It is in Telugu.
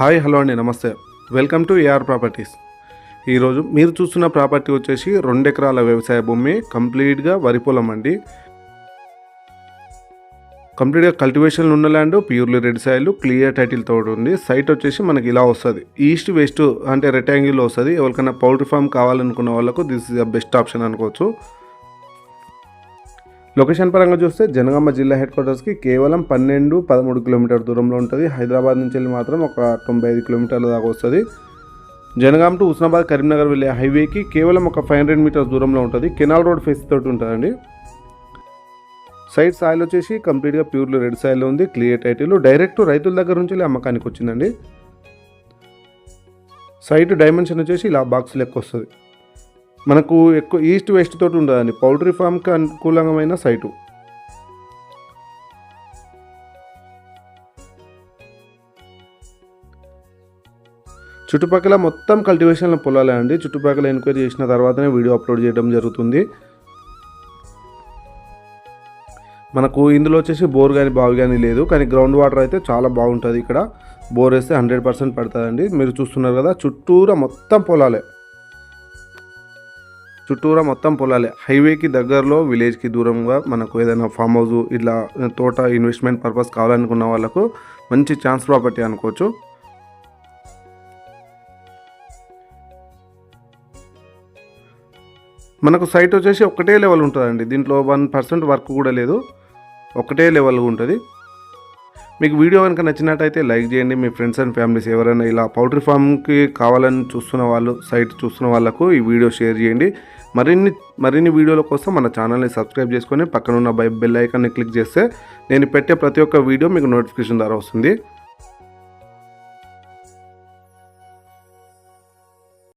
హాయ్ హలో అండి నమస్తే. Welcome to AR properties. ఈరోజు మీరు చూస్తున్న ప్రాపర్టీ వచ్చేసి రెండు ఎకరాల వ్యవసాయ భూమి కంప్లీట్గా వరి పొలం అండి. కంప్లీట్గా కల్టివేషన్ ఉన్న land purely red soil clear title తోటి ఉంది. సైట్ వచ్చేసి మనకి ఇలా వస్తుంది. ఈస్ట్ వెస్ట్ అంటే రెక్టాంగిల్లో వస్తుంది. ఎవరికైనా పౌల్ట్రీ ఫామ్ కావాలనుకున్న వాళ్ళకు this is the best option అనుకోవచ్చు. లొకేషన్ పరంగా చూస్తే జనగామ జిల్లా హెడ్ క్వార్టర్స్కి కేవలం పన్నెండు పదమూడు కిలోమీటర్ దూరంలో ఉంటుంది. హైదరాబాద్ నుంచి వెళ్ళి మాత్రం ఒక తొంభై ఐదు కిలోమీటర్ల దాకా వస్తుంది. జనగామ టు హుస్నాబాద్ కరీంనగర్ వెళ్ళే హైవేకి కేవలం ఒక ఫైవ్ హండ్రెడ్ మీటర్స్ దూరంలో ఉంటుంది. కెనాల్ రోడ్ ఫేస్ తోటి ఉంటుందండి. సైడ్ సాయిల్ వచ్చేసి కంప్లీట్గా ప్యూర్లీ రెడ్ సాయిల్లో ఉంది. Clear title. డైరెక్ట్ రైతుల దగ్గర నుంచి వెళ్ళి అమ్మకానికి వచ్చిందండి. సైట్ డైమెన్షన్ వచ్చేసి ఇలా బాక్స్ లెక్క వస్తుంది. మనకు ఎక్కువ ఈస్ట్ వెస్ట్ తోటి ఉండదండి. పౌల్ట్రీ ఫామ్కి అనుకూలమైన సైటు. చుట్టుపక్కల మొత్తం కల్టివేషన్ పొలాలే అండి. చుట్టుపక్కల ఎంక్వైరీ చేసిన తర్వాతనే వీడియో అప్లోడ్ చేయడం జరుగుతుంది. మనకు ఇందులో వచ్చేసి బోర్ కానీ బావి కానీ లేదు. కానీ గ్రౌండ్ వాటర్ అయితే చాలా బాగుంటుంది ఇక్కడ. బోర్ వేస్తే హండ్రెడ్ పర్సెంట్ పడుతుందండి. మీరు చూస్తున్నారు కదా చుట్టూరా మొత్తం పొలాలే. చుట్టూరా మొత్తం పొలాలే. హైవేకి దగ్గరలో విలేజ్కి దూరంగా మనకు ఏదైనా ఫామ్ హౌస్ ఇట్లా తోట ఇన్వెస్ట్మెంట్ పర్పస్ కావాలనుకున్న వాళ్ళకు మంచి ఛాన్స్ ప్రాపర్టీ అనుకోవచ్చు. మనకు సైట్ వచ్చేసి ఒకటే లెవెల్ ఉంటుందండి. దీంట్లో వన్ పర్సెంట్ వర్క్ కూడా లేదు. ఒకటే లెవెల్ ఉంటుంది. మీకు వీడియో కనుక నచ్చినట్టయితే లైక్ చేయండి. మీ ఫ్రెండ్స్ అండ్ ఫ్యామిలీస్ ఎవరైనా ఇలా పౌల్ట్రీ ఫామ్కి కావాలని చూస్తున్న వాళ్ళు సైట్ చూస్తున్న వాళ్ళకు ఈ వీడియో షేర్ చేయండి. మరిన్ని మరిన్ని వీడియోల కోసం మన ఛానల్ని సబ్స్క్రైబ్ చేసుకొని పక్కన ఉన్న బై బెల్ ఐకాన్ని క్లిక్ చేస్తే నేను పెట్టే ప్రతి ఒక్క వీడియో మీకు నోటిఫికేషన్ ద్వారా వస్తుంది.